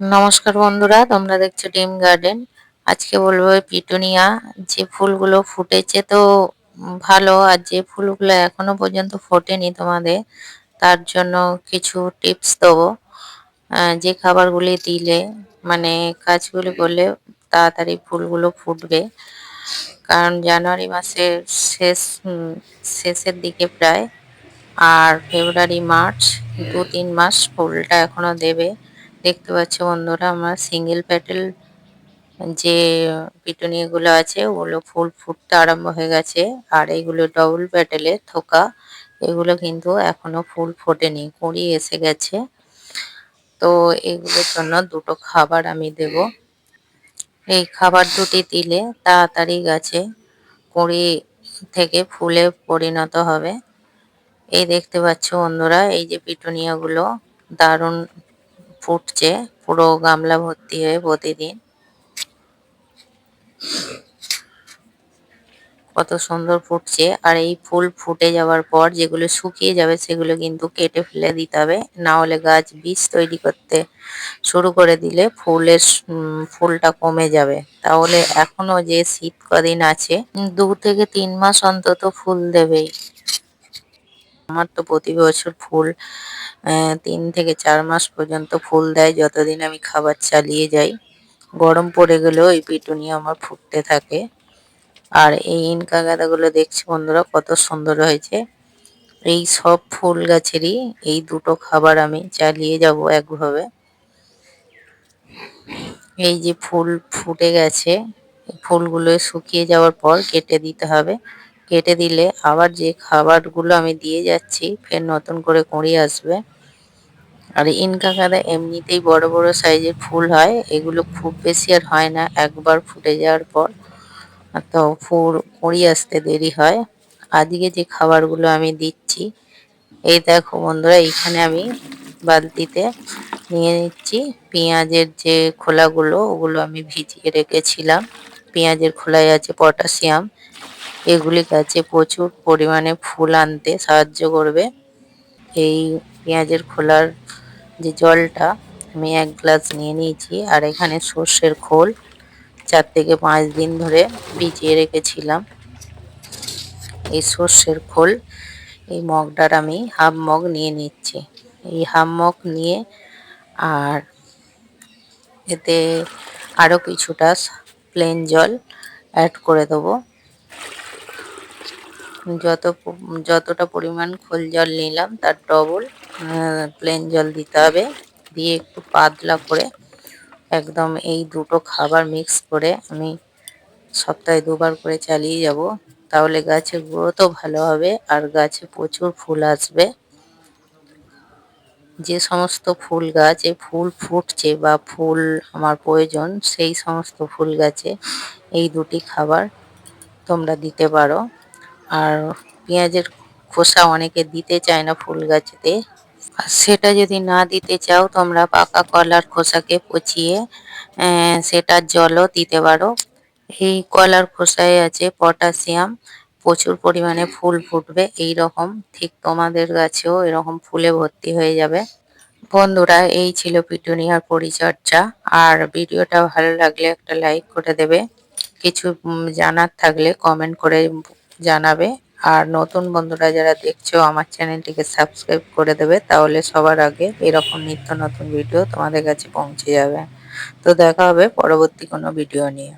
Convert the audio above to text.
নমস্কার বন্ধুরা, তোমরা দেখছ ডিম গার্ডেন। আজকে বলব পিটুনিয়া, যে ফুলগুলো ফুটেছে তো ভালো, আর যে ফুলগুলো এখনও পর্যন্ত ফোটেনি তোমাদের, তার জন্য কিছু টিপস দেবো। যে খাবারগুলি দিলে মানে কাজগুলি করলে তাড়াতাড়ি ফুলগুলো ফুটবে। কারণ জানুয়ারি মাসের শেষ শেষের দিকে প্রায়, আর ফেব্রুয়ারি, মার্চ দু তিন মাস ফুলটা এখনও দেবে। দেখতে পাচ্ছ বন্ধুরা, আমার সিঙ্গেল প্যাটেল যে পিটুনিয়াগুলো আছে, ওগুলো ফুল ফুটতে আরম্ভ হয়ে গেছে। আর এইগুলো ডবল প্যাটেলের থোকা, এগুলো কিন্তু এখনও ফুল ফোটেনি, কুঁড়ি এসে গেছে। তো এগুলোর জন্য দুটো খাবার আমি দেব। এই খাবার দুটি দিলে তাড়াতাড়ি গাছে কুঁড়ি থেকে ফুলে পরিণত হবে। এই দেখতে পাচ্ছ বন্ধুরা, এই যে পিটুনিয়াগুলো দারুণ ফুটছে, পুরো গামলা ভর্তি হয়ে প্রতিদিন। কত সুন্দর ফুটছে, আর এই ফুল ফুটে যাওয়ার পর যেগুলো শুকিয়ে যাবে সেগুলো কিন্তু কেটে ফেলে দিতে হবে। না হলে গাছ বীজ তৈরি করতে শুরু করে দিলে ফুলের ফুলটা কমে যাবে। তাহলে এখনও যে শীত কদিন আছে, দু থেকে তিন মাস অন্তত ফুল দেবেই। আমার তো প্রতি বছর ফুল তিন থেকে চার মাস পর্যন্ত ফুল দেয়। যতদিন আমি খাবার চালিয়ে যাই, গরম পড়ে গেলেও এই পিটুনিয়া আমার ফুটতে থাকে। আর এই ইনকা গাঁদাগুলো দেখছি বন্ধুরা, কত সুন্দর হয়েছে। এই সব ফুল গাছেরই এই দুটো খাবার আমি চালিয়ে যাব একভাবে। এই যে ফুল ফুটে গেছে ফুলগুলো শুকিয়ে যাওয়ার পর কেটে দিতে হবে। কেটে দিলে আবার যে খাবারগুলো আমি দিয়ে যাচ্ছি, ফের নতুন করে কুঁড়ি আসবে। আর ইনকা কাদা এমনিতেই বড় বড় সাইজের ফুল হয়, এগুলো খুব বেশি আর হয় না, একবার ফুটে যাওয়ার পর। তো ফুল কুঁড়ি আসতে দেরি হয়। আজকে যে খাবারগুলো আমি দিচ্ছি, এই দেখো বন্ধুরা, এইখানে আমি বালতিতে নিয়ে নিচ্ছি। পেঁয়াজের যে খোলাগুলো, ওগুলো আমি ভিজিয়ে রেখেছিলাম। পেঁয়াজের খোলায় আছে পটাশিয়াম। এগুলি গাছে প্রচুর পরিমাণে ফুল আনতে সাহায্য করবে। এই পেঁয়াজের খোলার যে জলটা আমি এক গ্লাস নিয়ে নিয়েছি, আর এখানে সর্ষের খোল চার থেকে পাঁচ দিন ধরে ভিজিয়ে রেখেছিলাম। এই সর্ষের খোল, এই মগটার আমি হাফ মগ নিয়ে নিচ্ছি। এই হাফ মগ নিয়ে আর এতে আরও কিছুটা প্লেন জল অ্যাড করে দেবো। যত যতটা পরিমাণ খোল জল নিলাম তার ডবল প্লেন জল দিতে হবে। দিয়ে একটু পাতলা করে একদম এই দুটো খাবার মিক্স করে আমি সপ্তাহে দুবার করে চালিয়ে যাব। তাহলে গাছের গ্রোথও ভালো হবে আর গাছে প্রচুর ফুল আসবে। যে সমস্ত ফুল গাছে ফুল ফুটছে বা ফুল আমার প্রয়োজন, সেই সমস্ত ফুল গাছে এই দুটি খাবার তোমরা দিতে পারো। আর পেঁয়াজের খোসা অনেকে দিতে চায় না ফুল গাছেতে। আর সেটা যদি না দিতে চাও, তোমরা পাকা কলার খোসাকে পচিয়ে সেটার জলও দিতে পারো। এই কলার খোসায় আছে পটাশিয়াম। প্রচুর পরিমাণে ফুল ফুটবে এই রকম ঠিক তোমাদের গাছেও এরকম ফুলে ভর্তি হয়ে যাবে। বন্ধুরা, এই ছিল পিটুনিয়ার পরিচর্যা। আর ভিডিওটা ভালো লাগলে একটা লাইক করে দেবে। কিছু জানার থাকলে কমেন্ট করে জানাবে। আর নতুন বন্ধুরা যারা দেখছ, আমার চ্যানেলটিকে সাবস্ক্রাইব করে দেবে, তাহলে সবার আগে এরকম নিত্য নতুন ভিডিও তোমাদের কাছে পৌঁছে যাবে। তো দেখা হবে পরবর্তী কোনো ভিডিও নিয়ে।